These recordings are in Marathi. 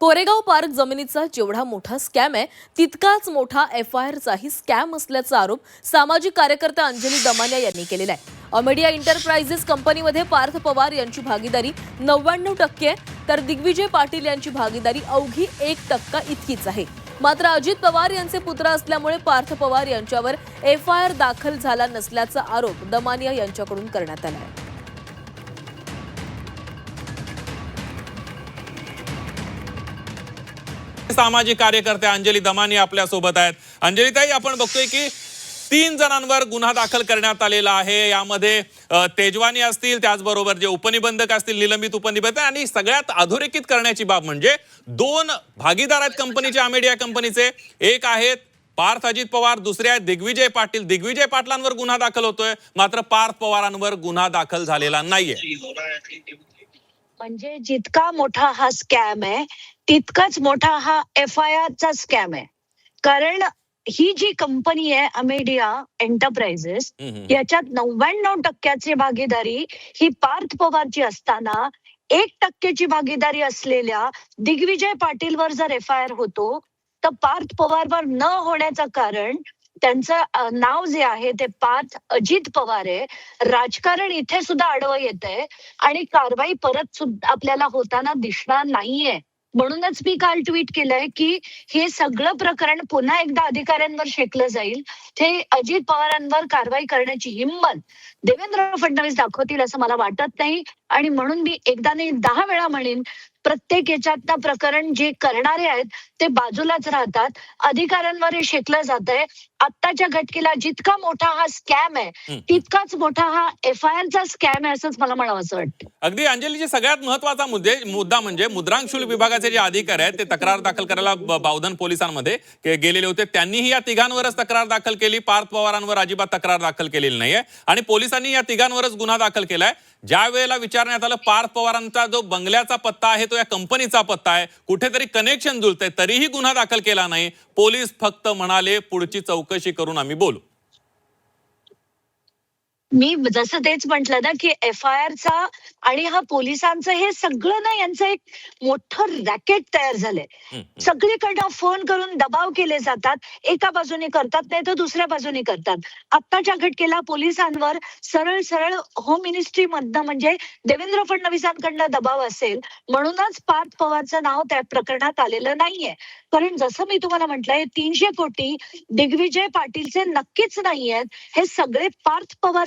कोरेगाव पार्क जमिनीचा जेवढा मोठा स्कॅम आहे तितकाच मोठा एफ आय आरचाही स्कॅम असल्याचा आरोप सामाजिक कार्यकर्त्या अंजली दमानिया यांनी केलेला आहे. अमेडिया एंटरप्राइजेस कंपनीमध्ये पार्थ पवार यांची भागीदारी नव्याण्णव टक्के आहे तर दिग्विजय पाटील यांची भागीदारी अवघी एक टक्का इतकीच आहे. मात्र अजित पवार यांचे पुत्र असल्यामुळे पार्थ पवार यांच्यावर एफ आय आर दाखल झाला नसल्याचा आरोप दमानिया यांच्याकडून करण्यात आला आहे. सामाजिक कार्यकर्ते अंजली दमानी आपल्यासोबत आहेत. अंजलीताई आपण बघतोय की तीन जणांवर गुन्हा दाखल करण्यात आलेला आहे. यामध्ये तेजवानी असतील त्याचबरोबर जे उपनिबंधक असतील निलंबित उपनिबंधक आणि सगळ्यात अधोरेखित करण्याची बाब म्हणजे दोन भागीदार आहेत कंपनीचे अमेडिया कंपनीचे. एक आहेत पार्थ अजित पवार दुसरे आहेत दिग्विजय पाटील. दिग्विजय पाटलांवर गुन्हा दाखल होतोय मात्र पार्थ पवारांवर गुन्हा दाखल झालेला नाहीये. म्हणजे जितका मोठा हा स्कॅम आहे तितकाच मोठा हा एफ आय आरचा स्कॅम आहे. कारण ही जी कंपनी आहे अमेडिया एंटरप्राइजेस. याच्यात नव्याण्णव टक्क्याची भागीदारी ही पार्थ पवारची असताना एक टक्क्याची भागीदारी असलेल्या दिग्विजय पाटीलवर जर एफ आय आर होतो तर पार्थ पवारवर न होण्याचं कारण त्यांचं नाव जे आहे ते पार्थ अजित पवार आहे. राजकारण इथे सुद्धा आडवं येत आहे आणि कारवाई परत सुद्धा आपल्याला होताना दिसणार नाहीये. म्हणूनच मी काल ट्विट केलंय की हे सगळं प्रकरण पुन्हा एकदा अधिकाऱ्यांवर शेकलं जाईल. ते अजित पवारांवर कारवाई करण्याची हिंमत देवेंद्र फडणवीस दाखवतील असं मला वाटत नाही. आणि म्हणून मी एकदा नाही दहा वेळा म्हणेन प्रत्येक याच्यातनं प्रकरण जे करणारे आहेत ते बाजूलाच राहतात. अधिकाऱ्यांवर हे शेकलं जात आहे आत्ताच्या घटकेला जितका मोठा हा स्कॅम आहे. तितकाच मोठा हा एफ आय आरचा स्कॅम आहे असंच मला म्हणावं असं वाटतं. अगदी अंजलीची सगळ्यात महत्त्वाचा मुद्दे मुद्दा म्हणजे मुद्रांक शुल्क विभागाचे जे अधिकारी आहेत ते तक्रार दाखल करायला बावधन पोलिसांमध्ये गेलेले होते. त्यांनीही या तिघांवरच तक्रार दाखल केली. पार्थ पवारांवर अजिबात तक्रार दाखल केलेली नाहीये. आणि पोलिसांनी या तिघांवरच गुन्हा दाखल केलाय. ज्या वेळेला विचारण्यात आलं पार्थ पवारांचा जो बंगल्याचा पत्ता आहे तो या कंपनीचा पत्ता आहे. कुठेतरी कनेक्शन जुळतंय तरीही गुन्हा दाखल केला नाही. पोलीस फक्त म्हणाले पुढची चौकशी करून आम्ही बोलू. मी जसं तेच म्हंटल ना की एफ आय आरचा आणि हा पोलिसांचं हे सगळं ना यांचं एक मोठं रॅकेट तयार झालंय. सगळीकडनं फोन करून दबाव केले जातात. एका बाजूने करतात नाही तर दुसऱ्या बाजूने करतात. आत्ताच्या घटकेला पोलिसांवर सरळ सरळ होम मिनिस्ट्री मधनं म्हणजे देवेंद्र फडणवीसांकडनं दबाव असेल म्हणूनच पार्थ पवारचं नाव त्या प्रकरणात आलेलं नाहीये. कारण जसं मी तुम्हाला म्हटलंय तीनशे कोटी दिग्विजय पाटीलचे नक्कीच नाही आहेत हे सगळे पार्थ पवार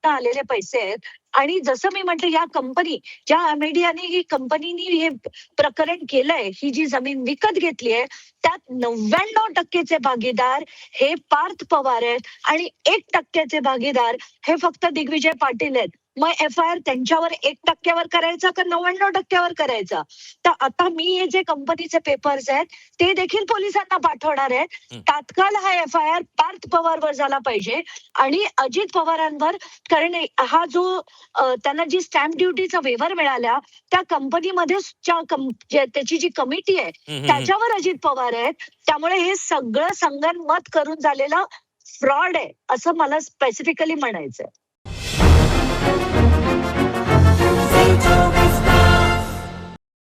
आलेले पैसे आहेत. आणि जसं मी म्हटलं या कंपनी ज्या अमेडियाने ही कंपनीने हे प्रकरण केलंय ही जी जमीन विकत घेतली आहे त्यात नव्याण्णव टक्केचे भागीदार हे पार्थ पवार आहेत आणि एक टक्क्याचे भागीदार हे फक्त दिग्विजय पाटील आहेत. मग एफ आय आर त्यांच्यावर एक टक्क्यावर करायचा का नव्याण्णव टक्क्यावर करायचा? तर आता मी हे जे कंपनीचे पेपर्स आहेत ते देखील पोलिसांना पाठवणार आहेत. तात्काळ हा एफ आय आर पार्थ पवारवर झाला पाहिजे आणि अजित पवारांवर कारण हा जो त्यांना जी स्टॅम्प ड्युटीचा वेव्हर मिळाल्या त्या कंपनीमध्ये त्याची जी कमिटी आहे त्याच्यावर अजित पवार आहेत. त्यामुळे हे सगळं संगणमत करून झालेलं फ्रॉड आहे असं मला स्पेसिफिकली म्हणायचंय.